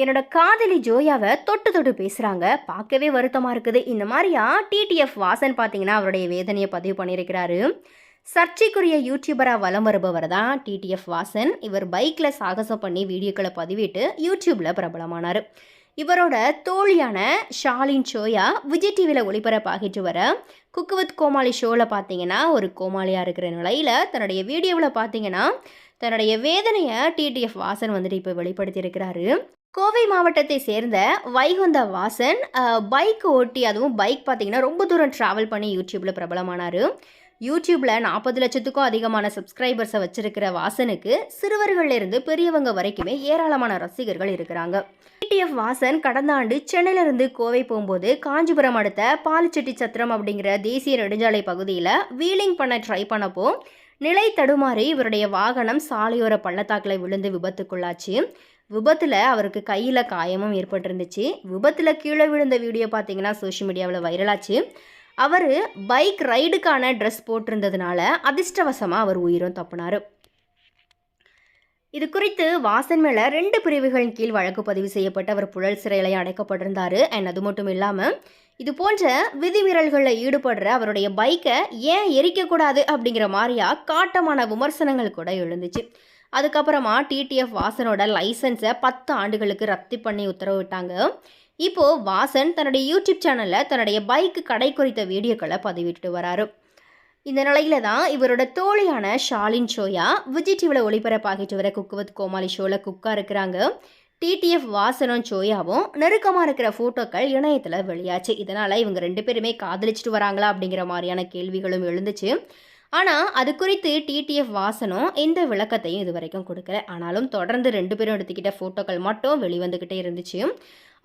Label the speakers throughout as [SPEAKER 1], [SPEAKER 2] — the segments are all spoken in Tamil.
[SPEAKER 1] என்னோட காதலி ஜோயாவை தொட்டு தொட்டு பேசுகிறாங்க பார்க்கவே வருத்தமாக இருக்குது. இந்த மாதிரியா? டிடிஎஃப் வாசன் பார்த்தீங்கன்னா அவருடைய வேதனையை பதிவு பண்ணியிருக்கிறாரு. சர்ச்சைக்குரிய யூடியூபராக வலம் வருபவர் தான் டிடிஎஃப் வாசன். இவர் பைக்கில் சாகசம் பண்ணி வீடியோக்களை பதிவிட்டு யூடியூப்பில் பிரபலமானார். இவரோட தோழியான ஷாலின் ஷோயா விஜய் டிவியில் ஒளிபரப்பாகிட்டு வர குக்கு வித் கோமாளி ஷோவில் பார்த்தீங்கன்னா ஒரு கோமாளியாக இருக்கிற நிலையில் தன்னுடைய வீடியோவில் பார்த்தீங்கன்னா தன்னுடைய வேதனையை டிடிஎஃப் வாசன் வந்துட்டு இப்போ வெளிப்படுத்தியிருக்கிறாரு. கோவை மாவட்டத்தை சேர்ந்த வைகுந்த வாசன் பைக் ஓட்டி அதுவும் பைக் பார்த்தீங்கன்னா ரொம்ப தூரம் ட்ராவல் பண்ணி யூடியூப்பில் பிரபலமானார். யூடியூப்பில் நாற்பது லட்சத்துக்கும் அதிகமான சப்ஸ்கிரைபர்ஸை வச்சிருக்கிற வாசனுக்கு சிறுவர்கள்லேருந்து பெரியவங்க வரைக்குமே ஏராளமான ரசிகர்கள் இருக்கிறாங்க. டிடிஎஃப் வாசன் கடந்த ஆண்டு சென்னையிலிருந்து கோவை போகும்போது காஞ்சிபுரம் அடுத்த பாலிச்செட்டி சத்திரம் அப்படிங்கிற தேசிய நெடுஞ்சாலை பகுதியில் வீலிங் பண்ண ட்ரை பண்ணப்போ நிலை தடுமாறி இவருடைய வாகனம் சாலையோர பள்ளத்தாக்கில் விழுந்து விபத்துக்குள்ளாச்சு. விபத்தில் அவருக்கு கையில் காயமும் ஏற்பட்டிருந்துச்சு. விபத்தில் கீழே விழுந்த வீடியோ பார்த்தீங்கன்னா சோஷியல் மீடியாவில் வைரலாச்சு அவர் பைக் ரைடுக்கான ட்ரெஸ் போட்டிருந்ததுனால அதிர்ஷ்டவசமாக அவர் உயிரும் தப்புனார். இது குறித்து வாசன் மேலே ரெண்டு பிரிவுகளின் கீழ் வழக்கு பதிவு செய்யப்பட்டு அவர் புழல் சிறையில் அடைக்கப்பட்டிருந்தார். அண்ட் அது மட்டும் இல்லாமல் இது போன்ற விதிமீறல்களில் ஈடுபடுற அவருடைய பைக்கை ஏன் எரிக்கக்கூடாது அப்படிங்கிற மாதிரியா காட்டமான விமர்சனங்கள் கூட எழுந்துச்சு. அதுக்கப்புறமா டிடிஎஃப் வாசனோட லைசன்ஸை பத்து ஆண்டுகளுக்கு ரத்து பண்ணி உத்தரவிட்டாங்க. இப்போது வாசன் தன்னுடைய யூடியூப் சேனலில் தன்னுடைய பைக்கு கடை குறித்த வீடியோக்களை பதிவிட்டு வராரு. இந்த நிலையில தான் இவரோட தோழியான ஷாலின் ஷோயா விஜய் டிவியில் ஒளிபரப்பாகிட்டு வர குக்குவத் கோமாளி ஷோவில் குக்காக இருக்கிறாங்க. டிடிஎஃப் வாசனும் சோயாவும் நெருக்கமாக இருக்கிற ஃபோட்டோக்கள் இணையத்தில் வெளியாச்சு. இதனால் இவங்க ரெண்டு பேருமே காதலிச்சிட்டு வராங்களா அப்படிங்கிற மாதிரியான கேள்விகளும் எழுந்துச்சு. ஆனால் அது குறித்து டிடிஎஃப் வாசனும் எந்த விளக்கத்தையும் இது வரைக்கும் கொடுக்கல. ஆனாலும் தொடர்ந்து ரெண்டு பேரும் எடுத்துக்கிட்ட ஃபோட்டோக்கள் மட்டும் வெளிவந்துக்கிட்டே இருந்துச்சு.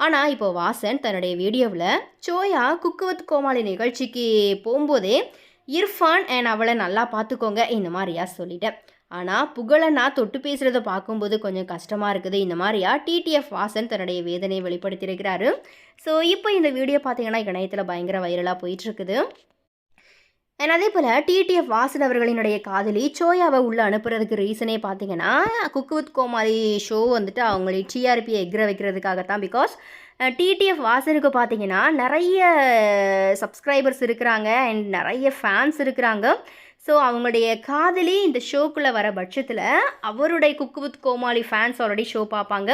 [SPEAKER 1] ஆனால் இப்போ வாசன் தன்னுடைய வீடியோவில் சோயா குக்குவத் கோமாளி நிகழ்ச்சிக்கு போகும்போதே இர்ஃபான் அண்ட் அவளை நல்லா பார்த்துக்கோங்க இந்த மாதிரியா சொல்லிட்டேன் ஆனால் புகழை நான் தொட்டு பேசுகிறத பார்க்கும்போது கொஞ்சம் கஷ்டமாக இருக்குது. இந்த மாதிரியா டிடிஎஃப் வாசன் தன்னுடைய வேதனையை வெளிப்படுத்தியிருக்கிறாரு. ஸோ இப்போ இந்த வீடியோ பார்த்தீங்கன்னா இணையத்தில் பயங்கர வைரலாக போயிட்டுருக்குது அண்ட் அதே போல் டிடிஎஃப் வாசன் அவர்களினுடைய காதலி சோயாவை உள்ளே அனுப்புறதுக்கு ரீசனே பார்த்தீங்கன்னா குக்கு வித் கோமாளி ஷோ வந்துட்டு அவங்களை டிஆர்பியை எக்ர வைக்கிறதுக்காகத்தான் பிகாஸ் டிடிஎஃப் வாசனுக்கு பார்த்தீங்கன்னா நிறைய சப்ஸ்கிரைபர்ஸ் இருக்கிறாங்க அண்ட் நிறைய ஃபேன்ஸ் இருக்கிறாங்க. ஸோ அவங்களுடைய காதலி இந்த ஷோக்குள்ளே வர பட்சத்தில் அவருடைய cook with Komali fans already show பார்ப்பாங்க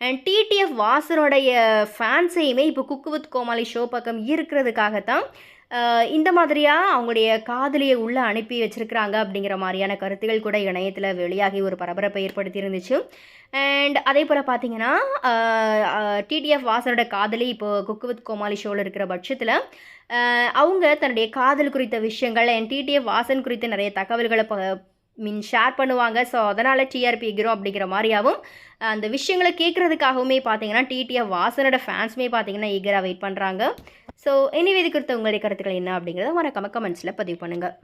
[SPEAKER 1] அண்ட் டிடிஎஃப் வாசனுடைய ஃபேன்ஸையுமே இப்போ குக்கு வித் கோமாளி ஷோ பக்கம் இருக்கிறதுக்காக தான் இந்த மாதிரியாக அவங்களுடைய காதலியை உள்ளே அனுப்பி வச்சுருக்கிறாங்க அப்படிங்கிற மாதிரியான கருத்துகள் கூட இணையத்தில் வெளியாகி ஒரு பரபரப்பை ஏற்படுத்தி இருந்துச்சு அண்ட் அதே போல் பார்த்தீங்கன்னா டிடிஎஃப் வாசனோட காதலி இப்போது குக்கு வித் கோமாளி ஷோவில் இருக்கிற பட்சத்தில் அவங்க தன்னுடைய காதல் குறித்த விஷயங்கள் அண்ட் டிடிஎஃப் வாசன் குறித்த நிறைய தகவல்களை ப மீன் ஷேர் பண்ணுவாங்க. ஸோ அதனால் டிஆர்பி எகிறோம் அப்படிங்கிற மாதிரியாகவும் அந்த விஷயங்களை கேட்குறதுக்காகவுமே பார்த்தீங்கன்னா டிடிஎஃப் வாசனோட ஃபேன்ஸுமே பார்த்தீங்கன்னா ஈகராக வெயிட் பண்ணுறாங்க ஸோ எனிவே இது குறித்த உங்களுடைய கருத்துக்கள் என்ன அப்படிங்கிறத மறக்காம கமெண்ட்ஸில் பதிவு பண்ணுங்கள்